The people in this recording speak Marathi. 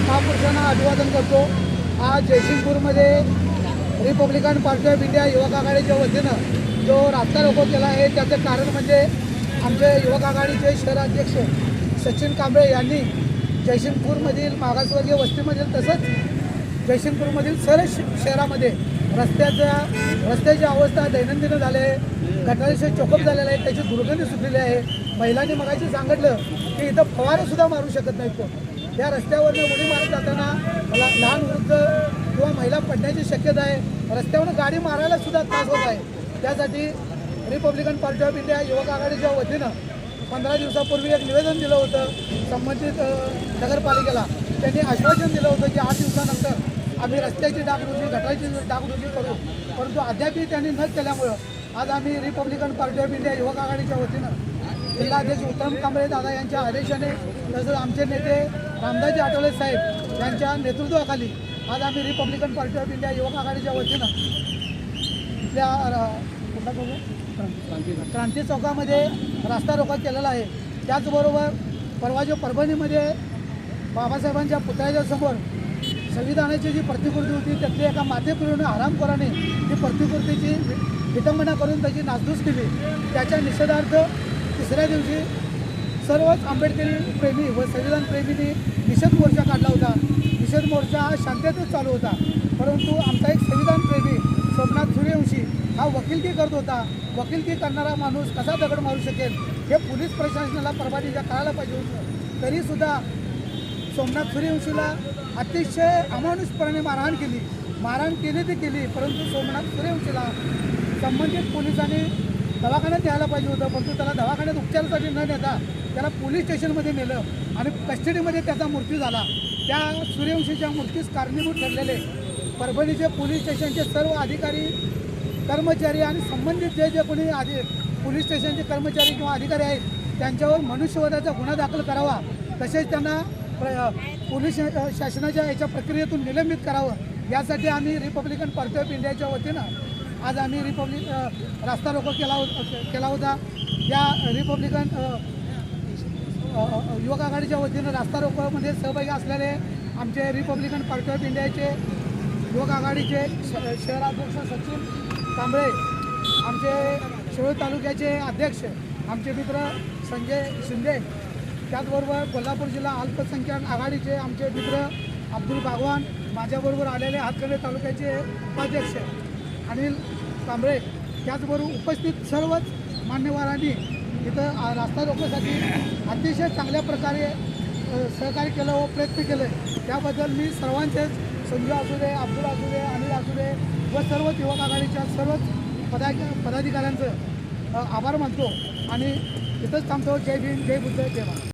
अभिवादन करतो. आज जयसिंगपूरमध्ये रिपब्लिकन पार्टी ऑफ इंडिया युवक आघाडीच्या वतीनं जो रास्ता रोको केला आहे त्याचं कारण म्हणजे आमचे युवक आघाडीचे शहराध्यक्ष सचिन कांबळे यांनी जयसिंगपूरमधील मागासवर्गीय वस्तीमधील तसंच जयसिंगपूरमधील सर्व श- शहरामध्ये रस्त्याच्या रस्त्याची अवस्था दैनंदिन झाली आहे. गटारीचे चोकअप झालेलं आहे त्याची दुर्गंधी सुटलेली आहे. महिलांनी मगाशी सांगितलं की इथं फवारे सुद्धा मारू शकत नाहीत या रस्त्यावरनं उडी मारत जाताना मला लहान वृद्ध किंवा महिला पडण्याची शक्यता आहे. रस्त्यावरून गाडी मारायला सुद्धा त्रास होत आहे. त्यासाठी रिपब्लिकन पार्टी ऑफ इंडिया युवक आघाडीच्या वतीनं पंधरा दिवसापूर्वी एक निवेदन दिलं होतं. संबंधित नगरपालिकेला. त्यांनी आश्वासन दिलं होतं की आठ दिवसानंतर आम्ही रस्त्याची डागडुजी गटाराची डागडुजी करू. परंतु अद्यापही त्यांनी न केल्यामुळं आज आम्ही रिपब्लिकन पार्टी ऑफ इंडिया युवक आघाडीच्या वतीनं जिल्हाध्यक्ष उत्तम कांबळे दादा यांच्या आदेशाने तसंच आमचे नेते रामदासजी आठवले साहेब यांच्या नेतृत्वाखाली आज आम्ही रिपब्लिकन पार्टी ऑफ इंडिया युवक आघाडीच्या वतीनं इथल्या? क्रांती चौकामध्ये रास्ता रोका केलेला आहे. त्याचबरोबर परवा जो परभणीमध्ये बाबासाहेबांच्या पुतळ्याच्या समोर संविधानाची जी प्रतिकृती होती त्यातली एका मातेपुरीनं हरामखोराने ती प्रतिकृतीची विटंबना करून त्याची नासधूस केली. त्याच्या निषेधार्थ तिसऱ्या दिवशी सर्वच आंबेडकरी प्रेमी व संविधान प्रेमींनी निषेध मोर्चा काढला होता. निषेध मोर्चा हा शांततेत चालू होता. परंतु आमचा एक संविधान प्रेमी सोमनाथ सूर्यवंशी हा वकिलकी करत होता? वकिलकी करणारा माणूस कसा दगड मारू शकेल? हे पोलीस प्रशासनाला परवानगीच्या कळायला पाहिजे होतं. तरीसुद्धा सोमनाथ सूर्यवंशीला अतिशय अमानुषपणाने मारहाण केली. मारहाण केली ती केली परंतु सोमनाथ सूर्यवंशीला संबंधित पोलिसांनी दवाखान्यात न्यायला पाहिजे होतं परंतु त्याला दवाखान्यात उपचारासाठी न नेता त्याला पोलीस स्टेशनमध्ये नेलं आणि कस्टडीमध्ये त्याचा मृत्यू झाला. त्या सूर्यवंशीच्या मृत्यूस कारणीभूत ठरलेले परभणीचे पोलीस स्टेशनचे सर्व अधिकारी कर्मचारी आणि संबंधित जे जे कोणी आधी पोलीस स्टेशनचे कर्मचारी किंवा अधिकारी आहेत त्यांच्यावर मनुष्यवधाचा गुन्हा दाखल करावा तसेच त्यांना प्र पोलीस शासनाच्या याच्या प्रक्रियेतून निलंबित करावं यासाठी आम्ही रिपब्लिकन पार्टी ऑफ इंडियाच्या वतीनं आज आम्ही रिपब्लिक रास्ता रोको केला होता केला होता. या रिपब्लिकन युवक आघाडीच्या वतीनं रास्ता रोकोमध्ये सहभागी असलेले आमचे रिपब्लिकन पार्टी ऑफ इंडियाचे युवक आघाडीचे श शहराध्यक्ष सचिन कांबळे आमचे शिरोळ तालुक्याचे अध्यक्ष आमचे मित्र संजय शिंदे त्याचबरोबर कोल्हापूर जिल्हा अल्पसंख्याक आघाडीचे आमचे मित्र अब्दुल बागवान माझ्याबरोबर आलेले हातकर्णे तालुक्याचे उपाध्यक्ष अनिल कांबळे त्याचबरोबर उपस्थित सर्वच मान्यवरांनी इथं रास्ता रोखण्यासाठी अतिशय चांगल्या प्रकारे सहकार्य केलं व प्रयत्न केले. त्याबद्दल मी सर्वांचेच संजू असू दे अब्दुल असू दे अनिल असू दे व सर्वच युवक आघाडीच्या सर्वच पदा पदाधिकाऱ्यांचं आभार मानतो आणि इथंच थांबतो. जय भीम जय बुद्ध जय भारत.